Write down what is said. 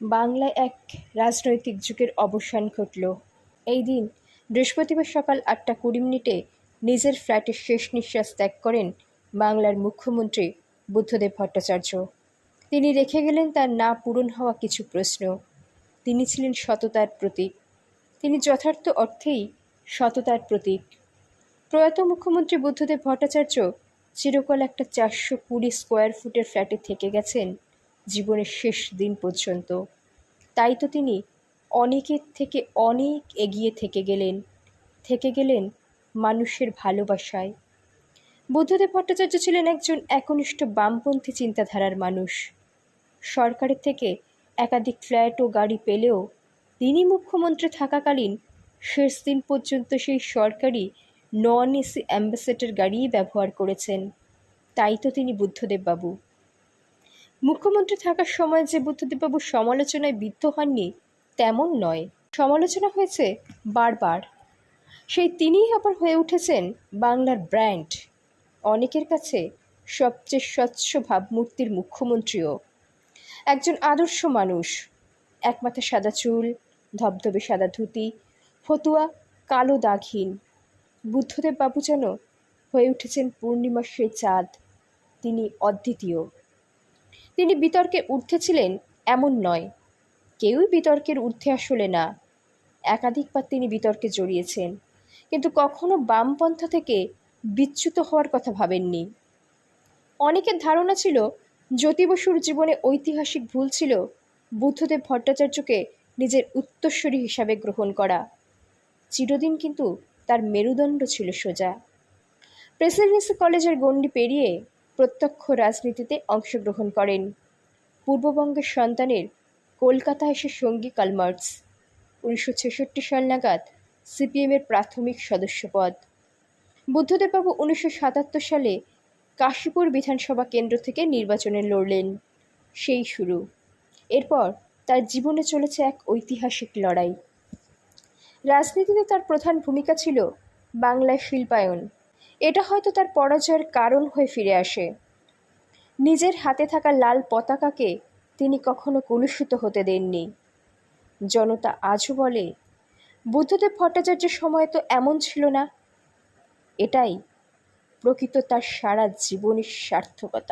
বাংলায় এক রাজনৈতিক যুগের অবসান ঘটল। এই দিন বৃহস্পতিবার সকাল আটটা কুড়ি মিনিটে নিজের ফ্ল্যাটে শেষ নিঃশ্বাস ত্যাগ করেন বাংলার মুখ্যমন্ত্রী বুদ্ধদেব ভট্টাচার্য। তিনি রেখে গেলেন তার না পূরণ হওয়া কিছু প্রশ্ন। তিনি ছিলেন সততার প্রতীক। তিনি যথার্থ অর্থেই সততার প্রতীক। প্রয়াত মুখ্যমন্ত্রী বুদ্ধদেব ভট্টাচার্য চিরকাল একটা চারশো কুড়ি স্কোয়ার ফুটের ফ্ল্যাটে থেকে গেছেন। জীবনের শেষ দিন পর্যন্ত। তাই তো তিনি অনেকের থেকে অনেক এগিয়ে থেকে গেলেন থেকে গেলেন মানুষের ভালোবাসায়। বুদ্ধদেব ভট্টাচার্য ছিলেন একজন একনিষ্ঠ বামপন্থী চিন্তাধারার মানুষ। সরকারের থেকে একাধিক ফ্ল্যাট ও গাড়ি পেলেও তিনি মুখ্যমন্ত্রী থাকাকালীন শেষ দিন পর্যন্ত সেই সরকারি নন এসি অ্যাম্বাসেডর গাড়িই ব্যবহার করেছেন। তাই তো তিনি বুদ্ধদেববাবু মুখ্যমন্ত্রী থাকার সময় যে বুদ্ধদেববাবু সমালোচনায় বিদ্ধ হননি, তেমন নয়। সমালোচনা হয়েছে বারবার। সেই তিনিই আবার হয়ে উঠেছেন বাংলার ব্র্যান্ড। অনেকের কাছে সবচেয়ে স্বচ্ছ ভাবমূর্তির মুখ্যমন্ত্রীও। একজন আদর্শ মানুষ। এক মাথা সাদা চুল, ধবধবে সাদা ধুতি, ফতুয়া কালো দাগহীন। বুদ্ধদেব বাবু যেন হয়ে উঠেছেন পূর্ণিমার সেই চাঁদ, তিনি অদ্বিতীয়। তিনি বিতর্কে ঊর্ধ্বে ছিলেন এমন নয়। কেউই বিতর্কের ঊর্ধ্বে আসলে না। একাধিকবার তিনি বিতর্কে জড়িয়েছেন। কিন্তু কখনো বামপন্থা থেকে বিচ্যুত হওয়ার কথা ভাবেননি। অনেকের ধারণা ছিল, জ্যোতি বসুর জীবনে ঐতিহাসিক ভুল ছিল বুদ্ধদেব ভট্টাচার্যকে নিজের উত্তরস্বরী হিসাবে গ্রহণ করা। চিরদিন কিন্তু তার মেরুদণ্ড ছিল সোজা। প্রেসিডেন্সি কলেজের গণ্ডি পেরিয়ে প্রত্যক্ষ রাজনীতিতে অংশগ্রহণ করেন। পূর্ববঙ্গের সন্তানের কলকাতা এসে সঙ্গী কালমার্টস উনিশশো ছেষট্টি সাল নাগাদ সিপিএমের প্রাথমিক সদস্যপদ। বুদ্ধদেববাবু উনিশশো সাতাত্তর সালে কাশীপুর বিধানসভা কেন্দ্র থেকে নির্বাচনে লড়লেন। সেই শুরু। এরপর তার জীবনে চলেছে এক ঐতিহাসিক লড়াই। রাজনীতিতে তার প্রধান ভূমিকা ছিল বাংলায় শিল্পায়ন। এটা হয়তো তার পরাজয়ের কারণ হয়ে ফিরে আসে। নিজের হাতে থাকা লাল পতাকাকে তিনি কখনো কলুষিত হতে দেননি। জনতা আজও বলে, বুদ্ধদেব ভট্টাচার্যের সময় তো এমন ছিল না। এটাই প্রকৃত তার সারা জীবনের সার্থকতা।